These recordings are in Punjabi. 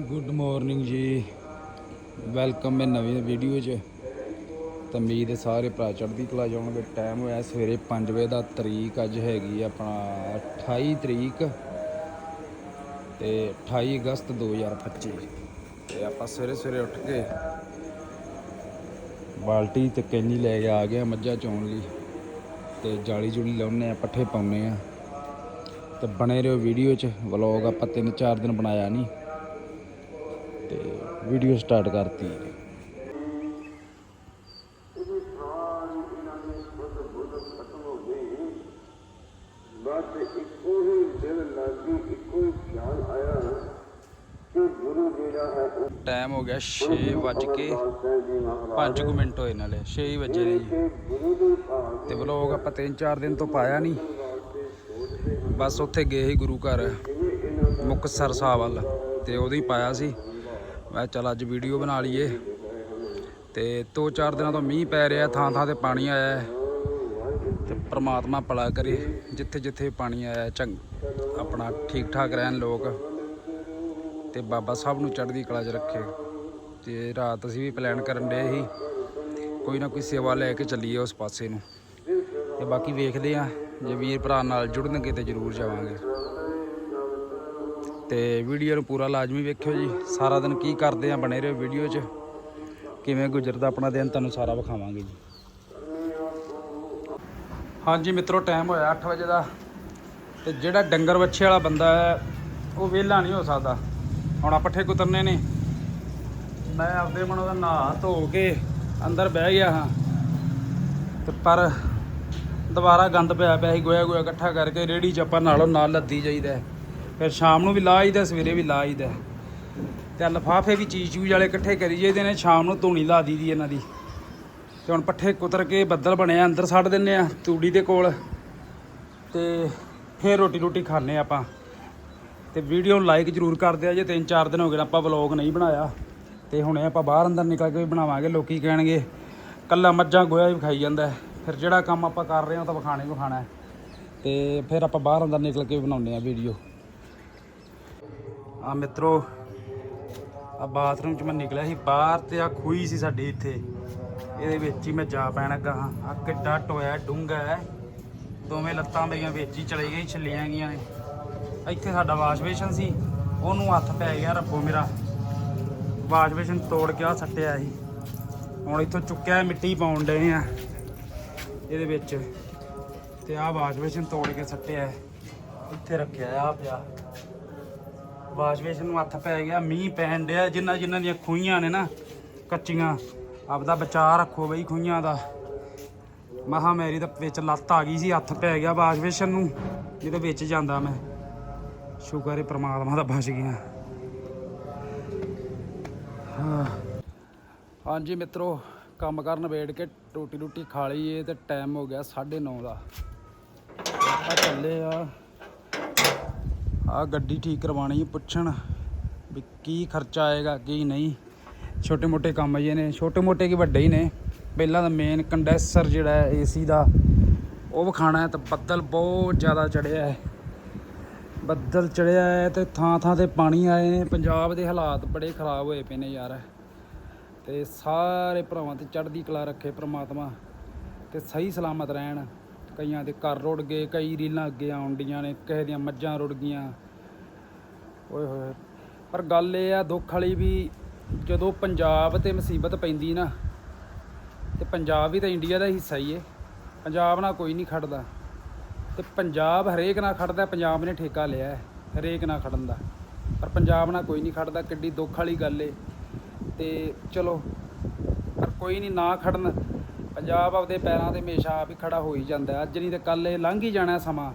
ਗੁੱਡ ਮਾਰਨਿੰਗ ਜੀ। ਵੈਲਕਮ ਹੈ ਨਵੀਂ ਵੀਡੀਓ 'ਚ। ਤਾਂ ਉਮੀਦ ਹੈ ਸਾਰੇ ਭਰਾ ਚੜ੍ਹਦੀ ਕਲਾ ਜਾਣਗੇ ਟਾਈਮ ਹੋਇਆ ਸਵੇਰੇ 5 ਵਜੇ ਦਾ, ਤਰੀਕ ਅੱਜ ਹੈਗੀ ਆਪਣਾ 28 ਤਰੀਕ ਤੇ 28 ਅਗਸਤ 2025 ਤੇ ਆਪਾਂ ਸਵੇਰੇ ਸਵੇਰੇ ਉੱਠ ਕੇ ਬਾਲਟੀ ਤੇ ਕੈਨੀ ਲੈ ਕੇ ਆ ਗਏ ਮੱਝਾਂ ਚੋਣ ਲਈ। ਤੇ ਜਾਲੀ ਜੁਲੀ ਲਾਉਨੇ ਆ, ਪੱਠੇ ਪਾਉਨੇ ਆ। ਤੇ ਬਣੇ ਰਹੋ ਵੀਡੀਓ 'ਚ। ਵਲੌਗ ਆਪਾਂ ਤਿੰਨ ਚਾਰ ਦਿਨ ਬਣਾਇਆ ਨਹੀਂ। ਤੇ ਵੀਡੀਓ ਸਟਾਰਟ ਕਰਤੀ। ਬਸ ਇੱਕੋ ਹੀ ਦਿਲ ਲੱਗੀ ਇੱਕੋ ਹੀ ਖਿਆਲ ਆਇਆ ਕਿ ਗੁਰੂ ਜਿਹੜਾ ਹੈ ਟਾਈਮ ਹੋ ਗਿਆ 6 ਵੱਜ ਕੇ ਪਾਤਸ਼ਾਹ ਜੀ 5 ਮਿੰਟ ਹੋਏ ਨਾਲੇ 6 ਵਜੇ ਨੇ ਜੀ। ਤੇ ਗੁਰੂ ਆਪਾਂ ਤਿੰਨ ਚਾਰ ਦਿਨ ਤੋਂ ਪਾਇਆ ਨਹੀਂ ਬਸ ਉੱਥੇ ਗਏ ਸੀ ਗੁਰੂ ਘਰ, ਮੁਕਤਸਰ ਸਾਹਿਬ ਵੱਲ, ਤੇ ਉਹਦੀ ਪਾਇਆ ਸੀ। ਮੈਂ ਚੱਲ ਅੱਜ ਵੀਡੀਓ ਬਣਾ ਲਈਏ। ਤੇ ਦੋ ਚਾਰ ਦਿਨਾਂ ਤੋਂ ਮੀਂਹ ਪੈ ਰਿਹਾ, ਥਾਂ ਥਾਂ ਤੇ ਪਾਣੀ ਆਇਆ ਹੈ। ਤੇ ਪ੍ਰਮਾਤਮਾ ਭਲਾ ਕਰੇ, ਜਿੱਥੇ ਜਿੱਥੇ ਪਾਣੀ ਆਇਆ, ਚੰਗ ਆਪਣਾ ਠੀਕ ਠਾਕ ਰਹਿਣ ਲੋਕ। ਤੇ ਬਾਬਾ ਸਾਹਿਬ ਨੂੰ ਚੜ੍ਹਦੀ ਕਲਾ 'ਚ ਰੱਖੇ। ਤੇ ਰਾਤ ਅਸੀਂ ਵੀ ਪਲਾਨ ਕਰਨ ਦੇ ਸੀ, ਕੋਈ ਨਾ ਕੋਈ ਸੇਵਾ ਲੈ ਕੇ ਚੱਲੀਏ ਉਸ ਪਾਸੇ ਨੂੰ। ਤੇ ਬਾਕੀ ਵੇਖਦੇ ਆ ਜੇ ਵੀਰ ਭਰਾ ਨਾਲ ਜੁੜਨਗੇ ਤੇ ਜ਼ਰੂਰ ਜਾਵਾਂਗੇ। ਤੇ ਵੀਡੀਓ ਨੂੰ ਪੂਰਾ ਲਾਜ਼ਮੀ ਵੇਖਿਓ ਜੀ। ਸਾਰਾ ਦਿਨ ਕੀ ਕਰਦੇ ਆ ਬਣੇ ਰਹੋ ਵੀਡੀਓ 'ਚ। ਕਿਵੇਂ ਗੁਜ਼ਰਦਾ ਆਪਣਾ ਦਿਨ ਤੁਹਾਨੂੰ ਸਾਰਾ ਵਿਖਾਵਾਂਗੇ ਜੀ। ਹਾਂਜੀ ਮਿੱਤਰੋ ਟਾਈਮ ਹੋਇਆ 8 ਵਜੇ ਦਾ। ਤੇ ਜਿਹੜਾ ਡੰਗਰ ਵੱਛੇ ਵਾਲਾ ਬੰਦਾ ਹੈ, ਉਹ ਵਿਹਲਾ ਨਹੀਂ ਹੋ ਸਕਦਾ। ਹੁਣ ਆ ਪੱਠੇ ਕੁਤਰਨੇ ਨੇ। ਮੈਂ ਆਪਦੇ ਮਨੋਂ ਦਾ ਨਹਾ ਧੋ ਕੇ ਅੰਦਰ ਬਹਿ ਗਿਆ ਹਾਂ। ਤੇ ਪਰ ਦੁਬਾਰਾ ਗੰਦ ਪਿਆ ਪਿਆ ਸੀ ਗੋਇਆ ਗੋਇਆ ਇਕੱਠਾ ਕਰਕੇ ਰੇੜੀ ਚ ਆਪਾਂ ਨਾਲੋਂ ਨਾਲ ਲੱਦੀ ਜਾਈਦਾ ਫਿਰ ਸ਼ਾਮ ਨੂੰ ਵੀ ਲਾ ਆਈਦਾ, ਸਵੇਰੇ ਵੀ ਲਾ ਆਈਦਾ। ਤੇ ਲਫਾਫੇ ਵੀ ਚੀਜ਼ ਚੂਜ ਵਾਲੇ ਇਕੱਠੇ ਕਰੀ ਜਾਈਦੇ ਨੇ, ਸ਼ਾਮ ਨੂੰ ਧੂਣੀ ਲਾ ਦੀ ਇਹਨਾਂ ਦੀ। ਤੇ ਹੁਣ ਪੱਠੇ ਕੁਤਰ ਕੇ ਬੱਦਲ ਬਣਿਆ ਅੰਦਰ ਛੱਡ ਦਿੰਨੇ ਆ, ਤੂੜੀ ਦੇ ਕੋਲ। ਤੇ ਫਿਰ ਰੋਟੀ ਰੋਟੀ ਖਾਣੇ ਆਪਾਂ। ਤੇ ਵੀਡੀਓ ਨੂੰ ਲਾਈਕ ਜਰੂਰ ਕਰ ਦਿਆ ਜੇ ਤਿੰਨ ਚਾਰ ਦਿਨ ਹੋ ਗਏ ਆਪਾਂ ਵਲੌਗ ਨਹੀਂ ਬਣਾਇਆ। ਤੇ ਹੁਣੇ ਆਪਾਂ ਬਾਹਰ ਅੰਦਰ ਨਿਕਲ ਕੇ ਵੀ ਬਣਾਵਾਂਗੇ, ਲੋਕੀ ਕਹਿਣਗੇ, ਕੱਲਾ ਮੱਝਾਂ ਗੋਇਆ ਵੀ ਖਾਈ ਜਾਂਦਾ ਫਿਰ ਜਿਹੜਾ ਕੰਮ ਆਪਾਂ ਕਰ ਰਹੇ ਹਾਂ ਉਹ ਤਾਂ ਵਿਖਾਣੇ ਵਿਖਾਣਾ ਹੈ। ਤੇ ਫਿਰ ਆਪਾਂ ਬਾਹਰ ਅੰਦਰ ਨਿਕਲ ਕੇ ਬਣਾਉਂਦੇ ਆ ਵੀਡੀਓ। ਆ ਮਿੱਤਰੋ, ਆ ਬਾਥਰੂਮ ਚ ਮੈਂ ਨਿਕਲਿਆ ਸੀ, ਬਾਹਰ ਤੇ ਆ ਖੂਹੀ ਸੀ ਸਾਡੀ ਇੱਥੇ। ਇਹਦੇ ਵਿੱਚ ਹੀ ਮੈਂ ਜਾ ਪੈਣ ਲੱਗਾ ਹਾਂ। ਆ ਕਿੱਡਾ ਟੋਇਆ, ਡੂੰਘਾ ਹੈ। ਦੋਵੇਂ ਲੱਤਾਂ ਮੇਰੀਆਂ ਵਿੱਚ ਹੀ ਚਲੇ ਗਈ ਛੱਲੀਆਂ ਗਈਆਂ ਨੇ। ਇੱਥੇ ਸਾਡਾ ਵਾਸ਼ਮੇਸ਼ਨ ਸੀ, ਉਹਨੂੰ ਹੱਥ ਪੈ ਗਿਆ ਰੱਬੋ ਮੇਰਾ। ਵਾਸ਼ਮੇਸ਼ਨ ਤੋੜ ਕੇ ਆ ਸੱਟਿਆ ਸੀ। ਹੁਣ ਇੱਥੋਂ ਚੁੱਕਿਆ, ਮਿੱਟੀ ਪਾਉਣ ਡਏ ਆ। ਇਹਦੇ ਵਿੱਚ। ਤੇ ਆਹ ਵਾਸ਼ਮੇਸ਼ਨ ਤੋੜ ਕੇ ਸੱਟਿਆ। ਇੱਥੇ ਰੱਖਿਆ ਆ ਪਿਆ। ਵਾਸ਼ ਬੇਸ਼ਨ ਨੂੰ ਹੱਥ ਪੈ ਗਿਆ, ਮੀਂਹ ਪੈਣ ਡਿਆ, ਜਿੰਨਾ ਜਿੰਨਾਂ ਦੀਆਂ ਖੂਹੀਆਂ ਨੇ ਨਾ ਕੱਚੀਆਂ, ਆਪਦਾ ਬਚਾਅ ਰੱਖੋ ਬਈ ਖੂਹੀਆਂ ਦਾ। ਮਹਾ ਮੇਰੀ ਤਾਂ ਵਿੱਚ ਲੱਤ ਆ ਗਈ ਸੀ, ਹੱਥ ਪੈ ਗਿਆ ਵਾਸ਼ ਬੇਸ਼ਨ ਨੂੰ ਜਿਹਦੇ ਵਿੱਚ ਜਾਂਦਾ ਮੈਂ। ਸ਼ੁਕਰ ਹੈ ਪ੍ਰਮਾਤਮਾ ਦਾ ਬਚ ਗਿਆ। ਹਾਂ। ਹਾਂਜੀ ਮਿੱਤਰੋ, ਕੰਮ ਕਰਨ ਵੇੜ ਕੇ ਰੋਟੀ ਰੋਟੀ ਖਾ ਲਈਏ ਤੇ ਟਾਈਮ ਹੋ ਗਿਆ 9:30 ਦਾ। ਆਪਾਂ ਚੱਲੇ ਆ ਆ ਗੱਡੀ ਠੀਕ ਕਰਵਾਣੀ ਪੁੱਛਣ ਵੀ ਕੀ ਖਰਚਾ ਆਏਗਾ, ਕੀ ਨਹੀਂ। ਛੋਟੇ ਮੋਟੇ ਕੰਮ ਜੇ ਨੇ ਛੋਟੇ ਮੋਟੇ ਕੀ ਵੱਡੇ ਹੀ ਨੇ। ਪਹਿਲਾਂ ਤਾਂ ਮੇਨ ਕੰਡੈਂਸਰ ਜਿਹੜਾ ਹੈ ਏਸੀ ਦਾ, ਉਹ ਵਿਖਾਣਾ ਹੈ ਤਾਂ ਬੱਦਲ ਬਹੁਤ ਜ਼ਿਆਦਾ ਚੜਿਆ ਹੈ। ਬੱਦਲ ਚੜਿਆ ਹੈ ਤੇ ਥਾਂ ਥਾਂ ਤੇ ਪਾਣੀ ਆਏ ਨੇ। ਪੰਜਾਬ ਦੇ ਹਾਲਾਤ ਬੜੇ ਖਰਾਬ ਹੋਏ ਪਏ ਨੇ ਯਾਰ। ਤੇ ਸਾਰੇ ਭਰਾਵਾਂ ਤੇ ਚੜ੍ਹਦੀ ਕਲਾ ਰੱਖੇ ਪ੍ਰਮਾਤਮਾ। ਤੇ ਸਹੀ ਸਲਾਮਤ ਰਹਿਣ। ਕਈਆਂ ਦੇ ਘਰ ਰੁੜ ਗਏ, ਕਈ ਰੀਲਾਂ ਅੱਗੇ ਆਉਣ ਡੀਆਂ ਨੇ, ਕਿਸੇ ਦੀਆਂ ਮੱਝਾਂ ਰੁੜ ਗਈਆਂ। ਓਏ ਹੋਏ ਪਰ ਗੱਲ ਇਹ ਆ, ਦੁੱਖ ਵਾਲੀ ਵੀ ਜਦੋਂ ਪੰਜਾਬ ਤੇ ਮੁਸੀਬਤ ਪੈਂਦੀ ਨਾ, ਤੇ ਪੰਜਾਬ ਵੀ ਤਾਂ ਇੰਡੀਆ ਦਾ ਹਿੱਸਾ ਹੀ ਏ। ਪੰਜਾਬ ਨਾਲ ਕੋਈ ਨਹੀਂ ਖੜਦਾ। ਤੇ ਪੰਜਾਬ ਹਰੇਕ ਨਾਲ ਖੜਦਾ, ਪੰਜਾਬ ਨੇ ਠੇਕਾ ਲਿਆ ਹੈ, ਹਰੇਕ ਨਾਲ ਖੜਨ ਦਾ। ਪਰ ਪੰਜਾਬ ਨਾਲ ਕੋਈ ਨਹੀਂ ਖੜਦਾ, ਕਿੱਡੀ ਦੁੱਖ ਵਾਲੀ ਗੱਲ ਏ। ਤੇ ਚਲੋ, ਪਰ ਕੋਈ ਨਹੀਂ ਨਾ ਖੜਨ। ਪੰਜਾਬ ਆਪਦੇ ਪੈਰਾਂ ਤੇ ਹਮੇਸ਼ਾ ਆਪ ਹੀ ਖੜਾ ਹੋ ਹੀ ਜਾਂਦਾ। ਅੱਜ ਨਹੀਂ ਤੇ ਕੱਲ ਇਹ ਲੰਘ ਹੀ ਜਾਣਾ ਸਮਾਂ।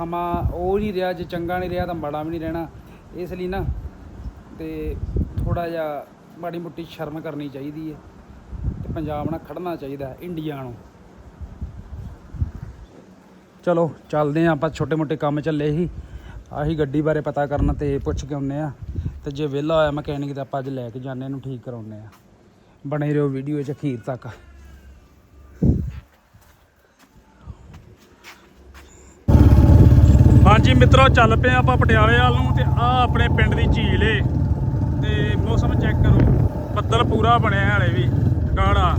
ਸਮਾਂ ਉਹ ਨਹੀਂ ਰਿਹਾ, ਜੇ ਚੰਗਾ ਨਹੀਂ ਰਿਹਾ ਤਾਂ ਮਾੜਾ ਵੀ ਨਹੀਂ ਰਹਿਣਾ। ਇਸ ਲਈ ਨਾ ਤੇ ਥੋੜਾ ਜਿਹਾ ਮਾੜੀ ਮੁੱਟੀ ਸ਼ਰਮ ਕਰਨੀ ਚਾਹੀਦੀ ਹੈ ਤੇ ਪੰਜਾਬ ਨਾਲ ਖੜਨਾ ਚਾਹੀਦਾ ਇੰਡੀਆ ਨੂੰ। ਚਲੋ, ਚੱਲਦੇ ਆਂ ਆਪਾਂ ਛੋਟੇ ਮੋਟੇ ਕੰਮ ਚੱਲੇ ਸੀ। ਆਹੀ ਗੱਡੀ ਬਾਰੇ ਪਤਾ ਕਰਨ ਤੇ ਪੁੱਛ ਕੇ ਆਉਨੇ ਆ ਤੇ ਜੇ ਵਿਹਲਾ ਹੋਇਆ ਮਕੈਨਿਕ ਤੇ ਆਪਾਂ ਅੱਜ ਲੈ ਕੇ ਜਾਂਦੇ ਇਹਨੂੰ ਠੀਕ ਕਰਾਉਨੇ ਆ ਬਣੇ ਰਹੋ ਵੀਡੀਓ 'ਚ ਅਖੀਰ ਤੱਕ ਹਾਂਜੀ ਹਾਂਜੀ ਮਿੱਤਰੋ ਚੱਲ ਪਏ ਆਪਾਂ ਪਟਿਆਲੇ ਵਾਲ ਨੂੰ ਤੇ ਆ ਆਪਣੇ ਪਿੰਡ ਦੀ ਝੀਲ ਏ। ਤੇ ਮੌਸਮ ਚੈੱਕ ਕਰੋ। ਬੱਦਲ ਪੂਰਾ ਬਣਿਆ ਹਲੇ ਵੀ, ਗਾੜਾ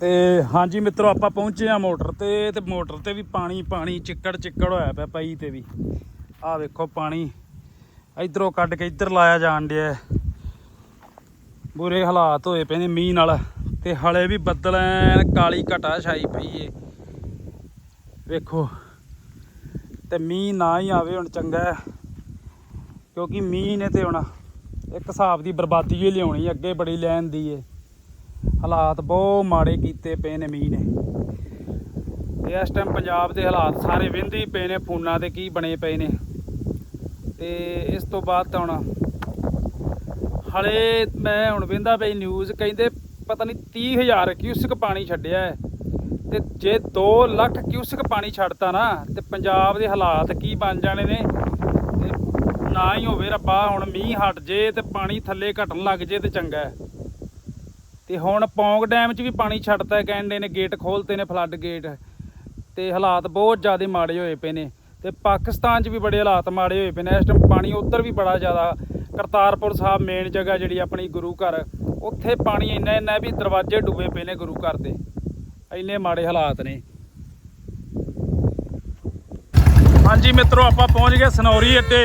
ਤੇ ਹਾਂਜੀ ਮਿੱਤਰੋ, ਆਪਾਂ ਪਹੁੰਚੇ ਆ ਮੋਟਰ ਤੇ ਤੇ ਮੋਟਰ ਤੇ ਵੀ ਪਾਣੀ ਪਾਣੀ ਚਿੱਕੜ ਚਿੱਕੜ ਹੋਇਆ ਪਿਆ ਪਈ ਤੇ ਵੀ। ਆਹ ਵੇਖੋ ਪਾਣੀ, ਇਧਰੋਂ ਕੱਢ ਕੇ ਇੱਧਰ ਲਾਇਆ ਜਾਣ ਡਿਆ। ਬੁਰੇ ਹਾਲਾਤ ਹੋਏ ਪਏ ਨੇ ਮੀਂਹ ਨਾਲ ਤੇ ਹਲੇ ਵੀ ਬੱਦਲ ਐ ਕਾਲੀ ਘਟਾ ਛਾਈ ਪਈ ਏ। ਵੇਖੋ, ਤੇ ਮੀਂਹ ਨਾ ਹੀ ਆਵੇ ਹੁਣ ਚੰਗਾ, ਕਿਉਂਕਿ ਮੀਂਹ ਨੇ ਤੇ ਹੁਣ ਇੱਕ ਹਿਸਾਬ ਦੀ ਬਰਬਾਦੀ ਹੀ ਲਿਆਉਣੀ, ਅੱਗੇ ਬੜੀ ਲੈਣ ਦੀ ਏ। ਹਾਲਾਤ ਬਹੁਤ ਮਾੜੇ ਕੀਤੇ ਪਏ ਨੇ ਮੀਂਹ ਨੇ। ਤੇ ਇਸ ਟਾਈਮ ਪੰਜਾਬ ਦੇ ਹਾਲਾਤ ਸਾਰੇ ਵਿੰਦੇ ਹੀ ਪਏ ਨੇ, ਫੋਨਾਂ ਤੇ ਕੀ ਬਣੇ ਪਏ ਨੇ। ਤੇ ਇਸ ਤੋਂ ਬਾਅਦ ਤਾਂ ਹੁਣ ਹਲੇ ਮੈਂ ਹੁਣ ਵਿੰਦਾ ਪਈ ਨਿਊਜ਼ ਕਹਿੰਦੇ ਪਤਾ ਨਹੀਂ 30000 ਕਿਊਸਕ ਪਾਣੀ ਛੱਡਿਆ ਹੈ। ਤੇ ਜੇ 2 ਲੱਖ ਕਿਊਸਕ ਪਾਣੀ ਛੱਡਤਾ ਨਾ, ਤੇ ਪੰਜਾਬ ਦੇ ਹਾਲਾਤ ਕੀ ਬਣ ਜਾਣੇ ਨੇ। ਤੇ ਨਾ ਹੀ ਹੋਵੇ ਰੱਬਾ, ਹੁਣ ਮੀਂਹ ਹਟ ਜੇ ਤੇ ਪਾਣੀ ਥੱਲੇ ਘਟਣ ਲੱਗ ਜੇ ਤੇ ਚੰਗਾ ਹੈ। ਤੇ ਹੁਣ ਪੌਂਗ ਡੈਮ 'ਚ ਵੀ ਪਾਣੀ ਛੱਡਤਾ ਕਹਿੰਦੇ ਨੇ ਗੇਟ ਖੋਲਤੇ ਨੇ ਫਲੱਡ ਗੇਟ ਤੇ ਹਾਲਾਤ ਬਹੁਤ ਜ਼ਿਆਦਾ ਮਾੜੇ ਹੋਏ ਪਏ ਨੇ। ਤੇ ਪਾਕਿਸਤਾਨ 'ਚ ਵੀ ਬੜੇ ਹਾਲਾਤ ਮਾੜੇ ਹੋਏ ਪਏ ਨੇ। ਇਸ ਟਾਈਮ ਪਾਣੀ ਉੱਧਰ ਵੀ ਬੜਾ ਜ਼ਿਆਦਾ। ਕਰਤਾਰਪੁਰ ਸਾਹਿਬ ਮੇਨ ਜਗ੍ਹਾ ਜਿਹੜੀ ਆਪਣੀ ਗੁਰੂ ਘਰ, ਉੱਥੇ ਪਾਣੀ ਇੰਨਾ ਇੰਨਾ ਵੀ ਦਰਵਾਜ਼ੇ ਡੁੱਬੇ ਪਏ ਨੇ ਗੁਰੂ ਘਰ ਦੇ। ਇੰਨੇ ਮਾੜੇ ਹਾਲਾਤ ਨੇ। ਹਾਂਜੀ ਮਿੱਤਰੋ, ਆਪਾਂ ਪਹੁੰਚ ਗਏ ਸਨੌਰੀ ਅੱਡੇ।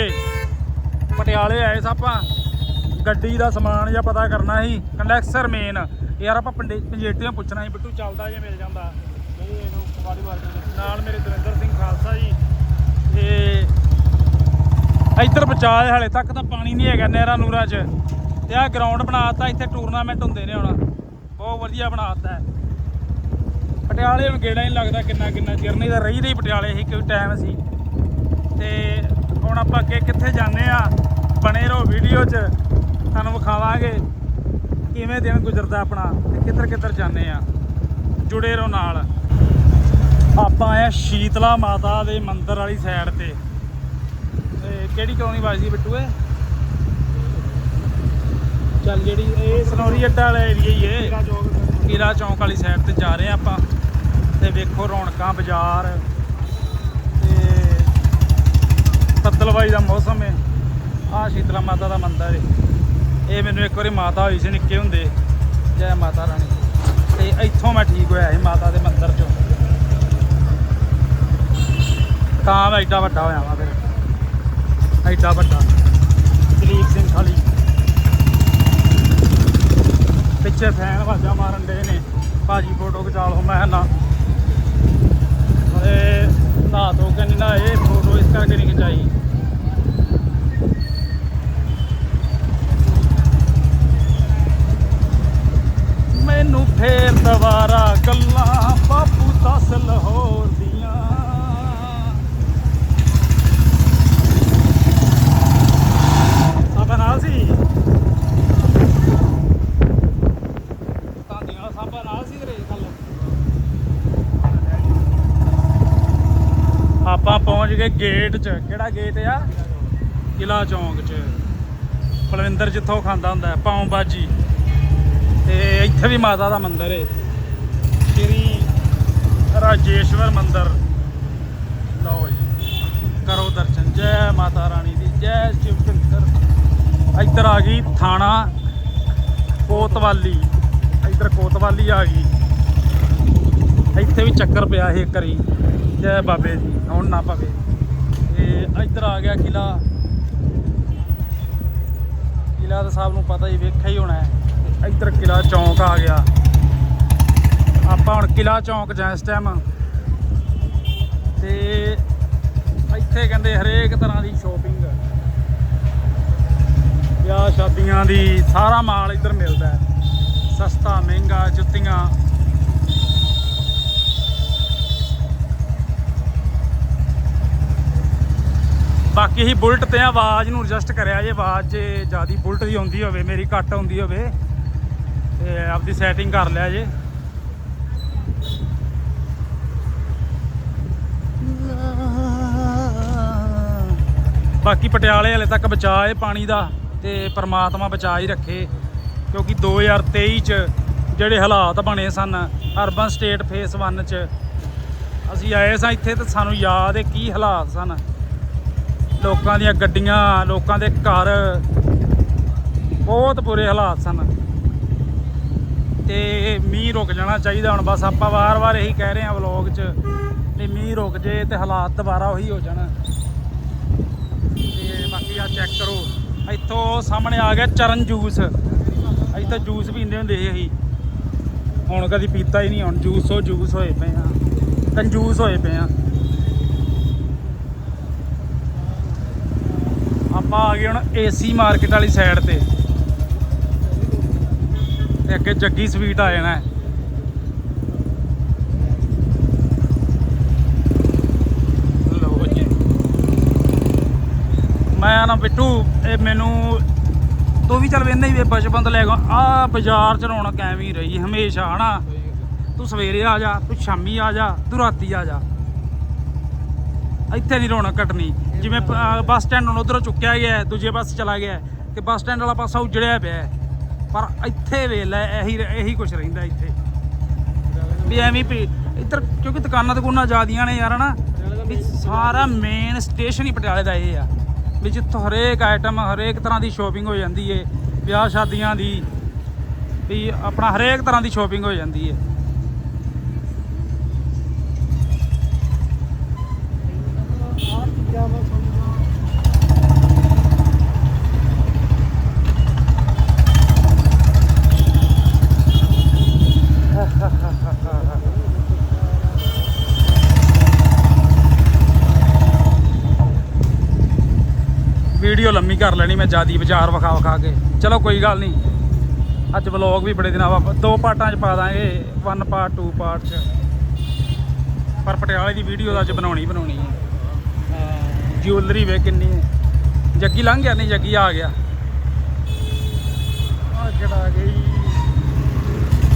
ਪਟਿਆਲੇ ਆਏ ਸਾਂ ਆਪਾਂ। ਗੱਡੀ ਦਾ ਸਮਾਨ ਜਾਂ ਪਤਾ ਕਰਨਾ ਸੀ। ਕੰਡੈਕਸਰ ਮੇਨ ਯਾਰ ਆਪਾਂ ਪੰਡੇ, ਪੰਜੇਟੀਆਂ ਪੁੱਛਣਾ ਸੀ, ਬਿੱਟੂ ਚੱਲਦਾ ਜੇ ਮਿਲ ਜਾਂਦਾ। ਨਹੀਂ ਨਾਲ ਮੇਰੇ ਦਵਿੰਦਰ ਸਿੰਘ ਖਾਲਸਾ ਜੀ। ਤੇ ਇੱਧਰ ਬਚਾਏ ਹਾਲੇ ਤੱਕ ਤਾਂ ਪਾਣੀ ਨਹੀਂ ਹੈਗਾ ਨਹਿਰਾਂ ਨੂਰਾਂ 'ਚ। ਤੇ ਆਹ ਗਰਾਊਂਡ ਬਣਾਤਾ, ਇੱਥੇ ਟੂਰਨਾਮੈਂਟ ਹੁੰਦੇ ਨੇ ਹੁਣ। ਬਹੁਤ ਵਧੀਆ ਬਣਾਤਾ ਹੈ। ਪਟਿਆਲੇ ਹੁਣ ਗੇੜਾ ਨਹੀਂ ਲੱਗਦਾ ਕਿੰਨਾ ਕਿੰਨਾ ਚਿਰ। ਨਹੀਂ ਤਾਂ ਰਹੀ ਰਹੀ ਪਟਿਆਲੇ ਹੀ ਕੋਈ ਟਾਈਮ ਸੀ। ਤੇ ਹੁਣ ਆਪਾਂ ਅੱਗੇ ਕਿੱਥੇ ਜਾਂਦੇ ਆ ਬਣੇ ਰਹੋ ਵੀਡੀਓ 'ਚ। ਤੁਹਾਨੂੰ ਵਿਖਾਵਾਂਗੇ ਕਿਵੇਂ ਦਿਨ ਗੁਜ਼ਰਦਾ ਆਪਣਾ ਤੇ ਕਿੱਧਰ ਕਿੱਧਰ ਜਾਂਦੇ ਆ। ਜੁੜੇ ਰਹੋ ਨਾਲ। ਆਪਾਂ ਆਏ ਆ ਸ਼ੀਤਲਾ ਮਾਤਾ ਦੇ ਮੰਦਿਰ ਵਾਲੀ ਸਾਈਡ ਤੇ। ਤੇ ਕਿਹੜੀ ਕਲੋਨੀ ਵੱਜਦੀ ਬਿੱਟੂ ਏ ਚੱਲ ਜਿਹੜੀ ਇਹ ਸਨੌਰੀ ਅੱਡਾ ਵਾਲਾ ਏਰੀਆ ਹੀ ਏ ਕੀਲਾ ਚੌਂਕ। ਵਾਲੀ ਸਾਈਡ ਤੇ ਜਾ ਰਹੇ ਆ ਆਪਾਂ। ਤੇ ਵੇਖੋ ਰੌਣਕਾਂ ਬਾਜ਼ਾਰ। ਤੇ ਬੱਦਲਵਾਈ ਦਾ ਮੌਸਮ ਹੈ। ਆ ਸ਼ੀਤਲਾ ਮਾਤਾ ਦਾ ਮੰਦਿਰ ਹੈ। ਇਹ ਮੈਨੂੰ ਇੱਕ ਵਾਰੀ ਮਾਤਾ ਹੋਈ ਸੀ, ਨਿੱਕੇ ਹੁੰਦੇ। ਜੈ ਮਾਤਾ ਰਾਣੀ। ਤੇ ਇੱਥੋਂ ਮੈਂ ਠੀਕ ਹੋਇਆ ਸੀ, ਮਾਤਾ ਦੇ ਮੰਦਿਰ ਚੋਂ। ਤਾਂ ਮੈਂ ਐਡਾ ਵੱਡਾ ਹੋਇਆ ਵਾਂ ਫਿਰ। ਐਡਾ ਵੱਡਾ। ਦਲੀਪ ਸਿੰਘ ਖਾਲੀ। ਪਿੱਛੇ ਫੈਨ ਵਾਜਾ ਮਾਰਨ ਦੇ ਨੇ। ਭਾਜੀ ਫੋਟੋ ਖਿਚਾ ਲਓ, ਮੈਂ ਨਾ। ਏ ਨਾ ਧੋ ਕੇ ਨਾ ਇਹ ਫੋਟੋ ਇਸ ਕਰਕੇ ਨਹੀਂ ਖਿਚਾਈ। ਮੈਨੂੰ ਫੇਰ ਦੁਬਾਰਾ ਗੱਲਾਂ ਬਾਪੂ ਦੱਸ ਲਾਹੌਰ ਦੀਆਂ। ਸਾਬਾ ਨਾਲ ਸੀ? ਤਾਂਦੀਆਂ ਸਾਬਾ ਨਾਲ ਸੀ ਤੇਰੇ ਕੱਲ ਆਪਾਂ ਪਹੁੰਚ ਗਏ ਗੇਟ 'ਚ। ਕਿਹੜਾ ਗੇਟ ਆ? ਕਿਲਾ ਚੌਂਕ 'ਚ। ਪਲਵਿੰਦਰ ਜਿੱਥੋਂ ਖਾਂਦਾ ਹੁੰਦਾ ਹੈ ਬਾਜੀ ਤੇ ਇੱਥੇ ਵੀ ਮਾਤਾ ਦਾ ਮੰਦਿਰ ਹੈ ਸ਼੍ਰੀ ਰਾਜੇਸ਼ਵਰ ਮੰਦਿਰ। ਲਓ ਜੀ। ਕਰੋ ਦਰਸ਼ਨ। ਜੈ ਮਾਤਾ ਰਾਣੀ ਦੀ, ਜੈ ਸ਼ਿਵ ਸ਼ੰਕਰ। ਇੱਧਰ ਆ ਗਈ ਥਾਣਾ ਕੋਤਵਾਲੀ। ਇੱਧਰ ਕੋਤਵਾਲੀ ਆ ਗਈ। ਇੱਥੇ ਵੀ ਚੱਕਰ ਪਿਆ ਸੀ ਇੱਕ ਜੈ ਬਾਬੇ ਜੀ ਹੁਣ ਨਾ ਪਵੇ ਤੇ ਇੱਧਰ ਆ ਗਿਆ ਕਿਲਾ ਕਿਲਾ ਤਾਂ ਸਾਹਿਬ ਨੂੰ ਪਤਾ ਹੀ ਵੇਖਿਆ ਹੀ ਹੋਣਾ ਹੈ। ਇੱਧਰ ਕਿਲਾ ਚੌਂਕ ਆ ਗਿਆ। ਆਪਾਂ ਹੁਣ ਕਿਲਾ ਚੌਂਕ ਜਾਂ ਇਸ ਟਾਈਮ ਤੇ ਇੱਥੇ ਕਹਿੰਦੇ ਹਰੇਕ ਤਰ੍ਹਾਂ ਦੀ ਸ਼ੋਪਿੰਗ ਵਿਆਹ ਸ਼ਾਦੀਆਂ ਦੀ ਸਾਰਾ ਮਾਲ ਇੱਧਰ ਮਿਲਦਾ ਹੈ। ਸਸਤਾ, ਮਹਿੰਗਾ, ਜੁੱਤੀਆਂ। ਬਾਕੀ ਹੀ ਬੁਲਟ ਤੇ ਆਵਾਜ਼ ਨੂੰ ਐਡਜਸਟ ਕਰਿਆ ਜੇ, ਆਵਾਜ਼ ਜੇ ਜਿਆਦੀ ਬੁਲਟ ਦੀ ਆਉਂਦੀ ਹੋਵੇ, ਮੇਰੀ ਘੱਟ ਆਉਂਦੀ ਹੋਵੇ। ਤੇ ਆਪਦੀ ਸੈਟਿੰਗ ਕਰ ਲਿਆ ਜੇ। ਬਾਕੀ ਪਟਿਆਲੇ ਹਲੇ ਤੱਕ ਬਚਾਏ ਪਾਣੀ ਦਾ ਤੇ ਪ੍ਰਮਾਤਮਾ ਬਚਾ ਹੀ ਰੱਖੇ, ਕਿਉਂਕਿ 2023 ਚ ਜਿਹੜੇ ਹਾਲਾਤ ਬਣੇ ਸਨ ਅਰਬਨ ਸਟੇਟ ਫੇਸ 1 ਚ, ਅਸੀਂ ਆਏ ਸਾਂ ਇੱਥੇ ਤੇ ਸਾਨੂੰ ਯਾਦ ਹੈ ਕੀ ਹਾਲਾਤ ਸਨ। ਲੋਕਾਂ ਦੀਆਂ ਗੱਡੀਆਂ, ਲੋਕਾਂ ਦੇ ਘਰ, ਬਹੁਤ ਬੁਰੇ ਹਾਲਾਤ ਸਨ। ਤੇ ਮੀਂਹ ਰੁਕ ਜਾਣਾ ਚਾਹੀਦਾ ਹੁਣ। ਬਸ ਆਪਾਂ ਵਾਰ-ਵਾਰ ਇਹੀ ਕਹਿ ਰਹੇ ਹਾਂ ਵਲੌਗ 'ਚ ਵੀ ਮੀਂਹ ਰੁਕ ਜੇ ਤੇ ਹਾਲਾਤ ਦੁਬਾਰਾ ਉਹੀ ਹੋ ਜਾਣ। ਤੇ ਬਾਕੀ ਆ ਚੈੱਕ ਕਰੋ। ਇੱਥੋਂ ਸਾਹਮਣੇ ਆ ਗਿਆ ਚਰਨ ਜੂਸ ਅਸੀਂ ਜੂਸ ਪੀਂਦੇ ਹੁੰਦੇ ਸੀ ਅਸੀਂ। ਹੁਣ ਕਦੀ ਪੀਤਾ ਹੀ ਨਹੀਂ, ਹੁਣ ਜੂਸ ਹੋ ਜੂਸ ਹੋਏ ਪਏ ਆ। ਕੰਜੂਸ ਹੋਏ ਪਏ ਆ। ਆਪਾਂ ਆ ਗਏ ਹੁਣ ਏਸੀ ਮਾਰਕੀਟ ਵਾਲੀ ਸਾਈਡ ਤੇ। ਤੇ ਅੱਗੇ ਜੱਗੀ ਸਵੀਟ ਆ ਜਾਣਾ। ਹੈ ਲਓ ਜੀ। ਮੈਂ ਨਾ ਬਿੱਟੂ ਇਹ ਮੈਨੂੰ ਤੂੰ ਵੀ ਚੱਲ ਵੇਂਦਾ ਹੀ ਬਚਪਨ ਤੋਂ ਲੈ ਕੇ। ਆ ਬਾਜ਼ਾਰ ਚ ਰੌਣਕ ਐਵੇਂ ਹੀ ਰਹੀ ਹਮੇਸ਼ਾ ਹਨਾ। ਤੂੰ ਸਵੇਰੇ ਆ ਜਾ ਤੂੰ ਸ਼ਾਮੀ ਆ ਜਾ ਤੂੰ ਰਾਤੀ ਆ ਜਾ। ਇੱਥੇ ਨਹੀਂ ਰੌਣਕ ਘਟਣੀ। ਜਿਵੇਂ ਬੱਸ ਸਟੈਂਡ ਹੁਣ ਉਧਰੋਂ ਚੁੱਕਿਆ ਗਿਆ ਦੂਜੇ ਪਾਸੇ ਚਲਾ ਗਿਆ ਹੈ, ਤੇ ਬੱਸ ਸਟੈਂਡ ਵਾਲਾ ਪਾਸਾ ਉਜੜਿਆ ਪਿਆ। ਪਰ ਇੱਥੇ ਵੇਖ ਲੈ, ਇਹੀ ਇਹੀ ਕੁਝ ਰਹਿੰਦਾ ਇੱਥੇ। ਵੀ ਐਵੇਂ ਵੀ ਇੱਧਰ, ਕਿਉਂਕਿ ਦੁਕਾਨਾਂ ਦੁਕਾਨਾਂ ਜ਼ਿਆਦੀਆਂ ਨੇ ਯਾਰ, ਹਨਾ? ਵੀ ਸਾਰਾ ਮੇਨ ਸਟੇਸ਼ਨ ਹੀ ਪਟਿਆਲੇ ਦਾ ਇਹ ਆ। ਵੀ ਜਿੱਥੋਂ ਹਰੇਕ ਆਈਟਮ ਹਰੇਕ ਤਰ੍ਹਾਂ ਦੀ ਸ਼ੋਪਿੰਗ ਹੋ ਜਾਂਦੀ ਏ, ਵਿਆਹ ਸ਼ਾਦੀਆਂ ਦੀ, ਵੀ ਆਪਣਾ ਹਰੇਕ ਤਰ੍ਹਾਂ ਦੀ ਸ਼ੋਪਿੰਗ ਹੋ ਜਾਂਦੀ ਏ। ਵੀਡੀਓ ਲੰਮੀ ਕਰ ਲੈਣੀ, ਮੈਂ ਜਿਆਦੀ ਬਾਜ਼ਾਰ ਵਿਖਾ ਵਿਖਾ ਕੇ। ਚਲੋ ਕੋਈ ਗੱਲ ਨਹੀਂ। ਅੱਜ ਵਲੌਗ ਵੀ ਬੜੇ ਦਿਨਾਂ ਬਾਅਦ, ਦੋ ਪਾਰਟਾਂ 'ਚ ਪਾ ਦਾਂਗੇ ਵਨ ਪਾਰਟ ਟੂ ਪਾਰਟ 'ਚ। ਪਰ ਪਟਿਆਲੇ ਦੀ ਵੀਡੀਓ ਤਾਂ ਅੱਜ ਬਣਾਉਣੀ ਬਣਾਉਣੀ ਹੈ। ਜਿਊਲਰੀ ਵੇ ਕਿੰਨੀ ਹੈ। ਜੱਗੀ ਲੰਘ ਗਿਆ ਨਹੀਂ, ਜੱਗੀ ਆ ਗਿਆ। ਆ ਜਿਹੜਾ ਗਈ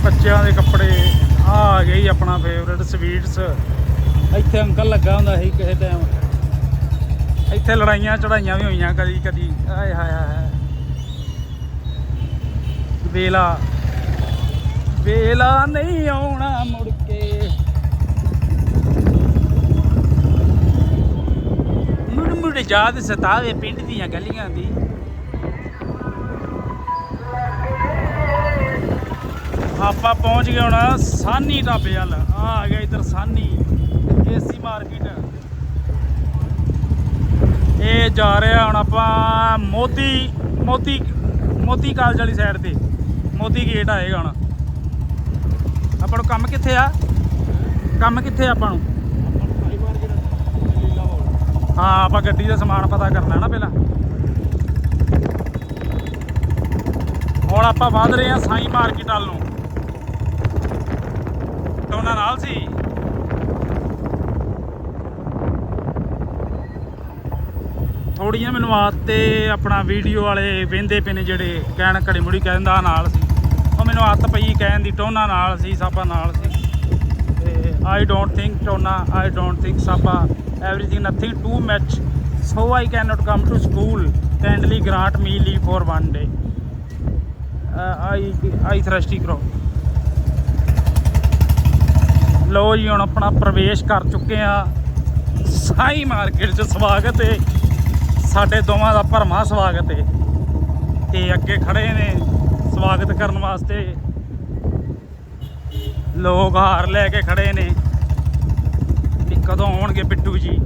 ਬੱਚਿਆਂ ਦੇ ਕੱਪੜੇ। ਆ ਆ ਗਈ ਆਪਣਾ ਫੇਵਰਟ ਸਵੀਟਸ ਇੱਥੇ ਅੰਕਲ ਲੱਗਾ ਹੁੰਦਾ ਸੀ ਕਿਸੇ ਟਾਈਮ ਇੱਥੇ ਲੜਾਈਆਂ ਚੜਾਈਆਂ ਵੀ ਹੋਈਆਂ ਕਦੀ ਕਦੀ, ਆਏ ਹਾਏ ਹਾਏ ਵੇਲਾ ਵੇਲਾ ਨਹੀਂ ਆਉਣਾ ਮੁੜ ਕੇ। ਮੁੜ ਮੁੜ ਯਾਦ ਸਤਾਵੇ ਪਿੰਡ ਦੀਆਂ ਗਲੀਆਂ ਦੀ। ਆਪਾਂ ਪਹੁੰਚ ਗਏ ਹੁਣ ਸਾਨੀ ਢਾਬੇ ਵੱਲ ਆ ਆ ਗਿਆ ਇਧਰ ਸਾਨੀ ਏਸੀ ਮਾਰਕੀਟ। ਇਹ ਜਾ ਰਿਹਾ ਹੁਣ ਆਪਾਂ ਮੋਦੀ ਮੋਤੀ ਮੋਤੀ ਕਾਲਜ ਵਾਲੀ ਸਾਈਡ ਤੇ। ਮੋਦੀ ਗੇਟ ਆਏਗਾ ਹੁਣ। ਆਪਾਂ ਨੂੰ ਕੰਮ ਕਿੱਥੇ ਆ? ਕੰਮ ਕਿੱਥੇ ਆਪਾਂ ਨੂੰ? ਹਾਂ, ਆਪਾਂ ਗੱਡੀ ਦਾ ਸਮਾਨ ਪਤਾ ਕਰਨਾ ਨਾ ਪਹਿਲਾਂ। ਹੁਣ ਆਪਾਂ ਵਧ ਰਹੇ ਹਾਂ ਸਾਈ ਮਾਰਕੀਟ ਵੱਲ ਨੂੰ। ਤੇ ਉਹਨਾਂ ਨਾਲ ਸੀ। ਥੋੜੀਆਂ ਮੈਨੂੰ ਆਦਤ ਤੇ ਆਪਣਾ ਵੀਡੀਓ ਵਾਲੇ ਵੇਂਦੇ ਪਏ ਨੇ ਜਿਹੜੇ ਕਹਿਣ ਘੜੀ ਮੁੜੀ ਕਹਿੰਦਾ ਨਾਲ ਸੀ। ਉਹ ਮੈਨੂੰ ਆਦਤ ਪਈ ਕਹਿਣ ਦੀ, ਟੋਨਾ ਨਾਲ ਸੀ, ਸਾਬਾ ਨਾਲ ਸੀ। ਤੇ ਆਈ ਡੋਂਟ ਥਿੰਕ ਟੋਨਾ I don't think Saba everything nothing too much so I can not come to school kindly grant me leave for one day I I thirsty ਕਰੋ ਲੋ ਜੀ, ਹੁਣ ਆਪਣਾ ਪ੍ਰਵੇਸ਼ ਕਰ ਚੁੱਕੇ ਆ ਸਾਈ ਮਾਰਕੀਟ 'ਚ ਸਵਾਗਤ ਹੈ। ਸਾਡੇ ਦੋਵਾਂ ਦਾ ਭਰਮਾ ਸਵਾਗਤ ਹੈ ਤੇ ਅੱਗੇ ਖੜੇ ਨੇ ਸਵਾਗਤ ਕਰਨ ਵਾਸਤੇ। ਲੋਕ ਹਾਰ ਲੈ ਕੇ ਖੜੇ ਨੇ। ਕਿ ਕਦੋਂ ਆਉਣਗੇ ਬਿੱਟੂ ਜੀ?